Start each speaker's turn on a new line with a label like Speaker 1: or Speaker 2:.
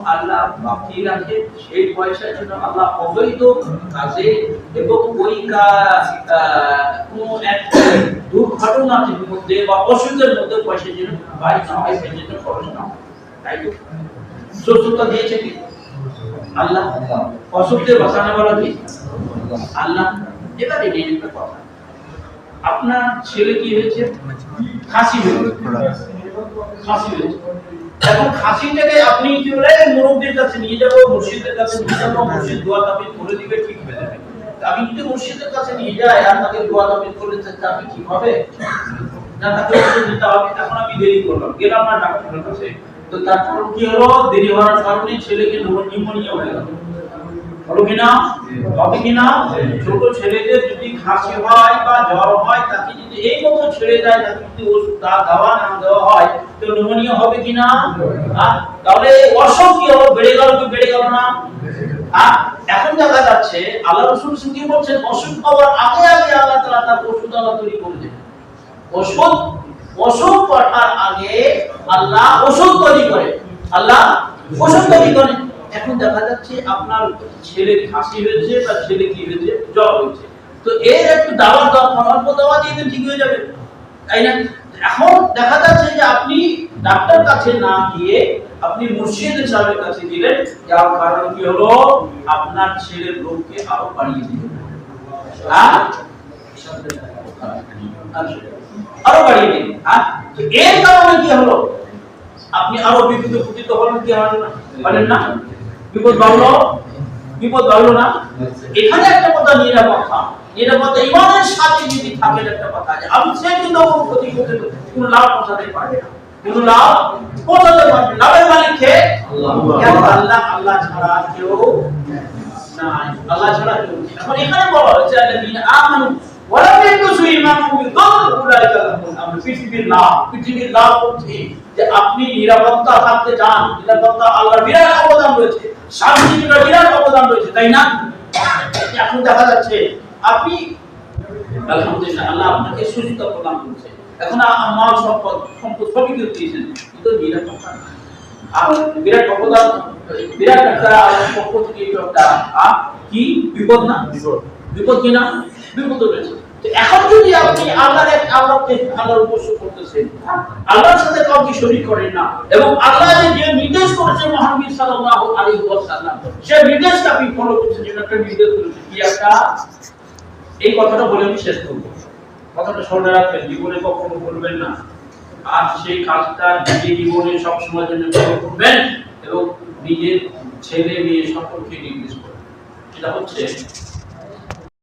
Speaker 1: আল্লাহ বাকি রাখে সেই পয়সার জন্য আল্লাহ অবৈধ কাজে এবং ওই কা- আহ, কোনো একটা মধ্যে বা অসুখের মধ্যে না হয় সেই জন্য খরচ না তাই তো? সুস্থতা দিয়েছে কি? আল্লাহ? অসুখকে বাঁচানো বলা কি? আল্লাহ? একটা কথা। আপনার ছেলে কি হয়েছে? খাসি হয়েছে। খাসি হয়েছে। এখন খাসিটাকে আপনি কি বলে মুরব্বীর কাছে নিয়ে যাব, মুর্শিদের কাছে নিয়ে যাব, মুর্শিদ দোয়া তাবিদ করে দিবে, ঠিক হয়ে যাবে। আমি যদি মুর্শিদের কাছে নিয়ে যাই আর তাকে দোয়া তাবিদ করে দিতে আমি কি হবে না, তাকে ওষুধ দিতে হবে এখন আমি দেরি করলাম। গেলাম না ডাক্তারের কাছে। তো তারপর কি হলো? দেরি হওয়ার কারণে ছেলেকে নিউমোনিয়া হয়ে গেল। হলো কিনা? হবে কিনা? ছোট ছেলেদের যদি খাসি হয় বা জ্বর হয় তাকে যদি এই মতো ছেড়ে দেয় তাকে যদি ওষুধ দাওয়া না দেওয়া হয় তো নিউমোনিয়া হবে কিনা? তাহলে অসুখ কি হলো বেড়ে গেল কি বেড়ে গেল না? এখন দেখা যাচ্ছে আল্লাহ রসুল কি বলছেন? অসুখ হওয়ার আগে আগে আল্লাহ তার ওষুধ আল্লাহ তৈরি করে ওষুধ ওষুধ পাঠার আগে আল্লাহ ওষুধ তৈরি করে। আল্লাহ ওষুধ তৈরি করে এখন দেখা যাচ্ছে আপনার ছেলে খাসি হয়েছে বা ছেলে কি হয়েছে জ্বর হয়েছে। তো এর একটু দাওয়ার দরকার অল্প দাওয়া দিয়ে ঠিক হয়ে যাবে। তাই না? এখন দেখা যাচ্ছে যে আপনি ডাক্তার কাছে না গিয়ে আপনি মুর্শিদ সাহেবের কাছে গেলেন, যার কারণ কি হলো? আপনার ছেলের রোগকে আরও বাড়িয়ে দিবে হ্যাঁ? আরও বাড়িয়ে দিন হ্যাঁ? তো এর কারণে কি হলো? আপনি আরও বিপদে পতিত হলেন কি হলেন না? না? বিপদ বাড়লো বিপদ বাড়লো না? এখানে একটা কথা নিরাপত্তা। নিরাপত্তা ইমানের সাথে যদি থাকেন একটা কথা আছে। আমি সে কিন্তু কোনো ক্ষতি করতে কোনো লাভ পৌঁছাতে পারবে না। কোনো লাভ পৌঁছাতে পারবে লাভের মালিক কে? আল্লাহ। আল্লাহ? ছাড়া কেউ নাই। আল্লাহ ছাড়া কেউ এখন এখানে বলা হয়েছে আমানু ওয়ালাম পৃথিবীর লাভ পৃথিবীর লাভ হচ্ছে যে আপনি নিরাপত্তা থাকতে চান নিরাপত্তা আল্লাহর বিরাট অবদান রয়েছে শান্তির বিরাট অবদান রয়েছে তাই না? এখন দেখা যাচ্ছে আপনি আলহামদুলিল্লাহ আল্লাহ আপনাকে সুস্থতা প্রদান করেছে। এখন মাল সম্পদ সম্পদ সবই কিন্তু দিয়েছেন কিন্তু নিরাপত্তা। আর বিরাট অবদান বিরাট একটা পক্ষ থেকে একটা কি? বিপদ না? বিপদ কি না? বিপদ রয়েছে। কথাটা জীবনে কখনো বলবেন না। আর সেই কাজটা নিজের জীবনে সবসময় জন্য করবেন এবং নিজের ছেলে মেয়ে সকলকে নির্দেশ করবেন। সেটা হচ্ছে